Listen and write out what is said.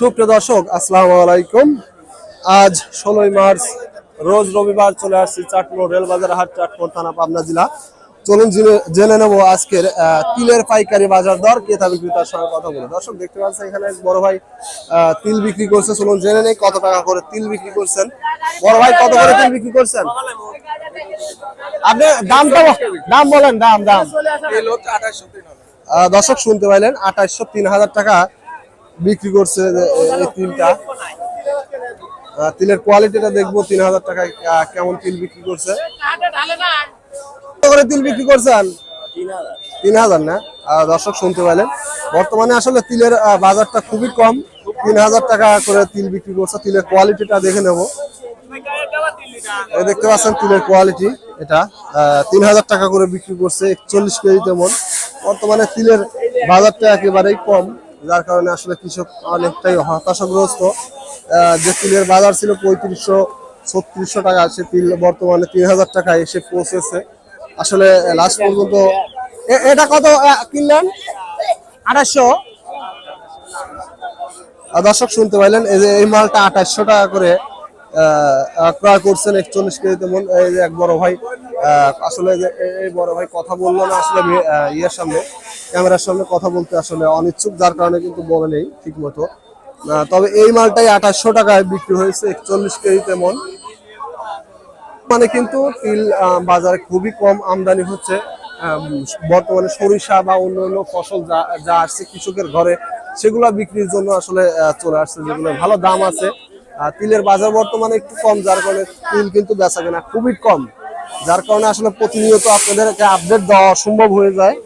সুপ্রিয় দর্শক আসসালামু আলাইকুম। আজ ষোলোই মার্চ রোজ রবিবার চলে আসছি চাটমোড় রেলবাজার হাট চাটমোড় থানা পাবনা জেলা। চলুন জেনে- নেব আজকের তিলের পাইকারি বাজার দর ক্রেতা বিক্রেতার সঙ্গে কথা বলে দর্শক দেখতে পাচ্ছেন এখানে বড় ভাই তিল বিক্রি করছে। চলুন জেনে নেই কত টাকা করে তিল বিক্রি করছেন। বড় ভাই কত করে তিল বিক্রি করছেন? আপনি দামটা ব- দাম বলেন দাম দাম। দর্শক শুনতে পাইলেন আঠাশশো তিন হাজার টাকা। বিক্রি করছে এই তিলটা। তিলের কোয়ালিটিটা দেখব, তিন হাজার টাকায় কেমন তিল বিক্রি করছে। তিল বিক্রি করছেন? তিন হাজার না? দর্শক শুনতে পাইলেন বর্তমানে আসলে তিলের বাজারটা খুবই কম। তিন হাজার টাকা করে তিল বিক্রি করছে। তিলের কোয়ালিটিটা দেখে নেব। দেখতে পাচ্ছেন তিলের কোয়ালিটি এটা। তিন হাজার টাকা করে বিক্রি করছে, একচল্লিশ কেজি তেমন বর্তমানে তিলের বাজারটা একেবারেই কম। যার কারণে আসলে কৃষক অনেকটাই হতাশাগ্রস্ত। যে তিলের বাজার ছিল পঁয়ত্রিশশো, ছত্রিশশো টাকা, সে তিল বর্তমানে তিন হাজার টাকা এসে পৌঁছেছে। আসলে লাস্ট পর্যন্ত এটা কত কিনলেন? আঠাশশো? দর্শক শুনতে পাইলেন, এই যে এই মালটা আঠাশশো টাকা করে ক্রয় করছেন একচল্লিশ কেজি তেমন এই যে এক বড় ভাই আসলে যে এই- বড় ভাই কথা বলল না আসলে ইয়ের সামনে। ক্যামেরার সামনে কথা বলতে আসলে অনিচ্ছুক, যার কারণে কিন্তু বলে নেই ঠিক মতো তবে এই মালটাই আঠাশশো টাকায় বিক্রি হয়েছে, একচল্লিশ কেজি তেমন মানে কিন্তু তিল বাজারে খুবই কম আমদানি হচ্ছে। বর্তমানে সরিষা বা অন্য অন্য ফসল যা যা আসছে কৃষকের ঘরে, সেগুলা বিক্রির জন্য আসলে চলে আসছে, যেগুলো ভালো দাম আছে। তিলের বাজার বর্তমানে একটু কম, যার কারণে তিল কিন্তু বেচা কেনা খুবই কম। যার কারণে আসলে প্রতিনিয়ত আপনাদেরকে আপডেট দেওয়া অসম্ভব হয়ে যায়।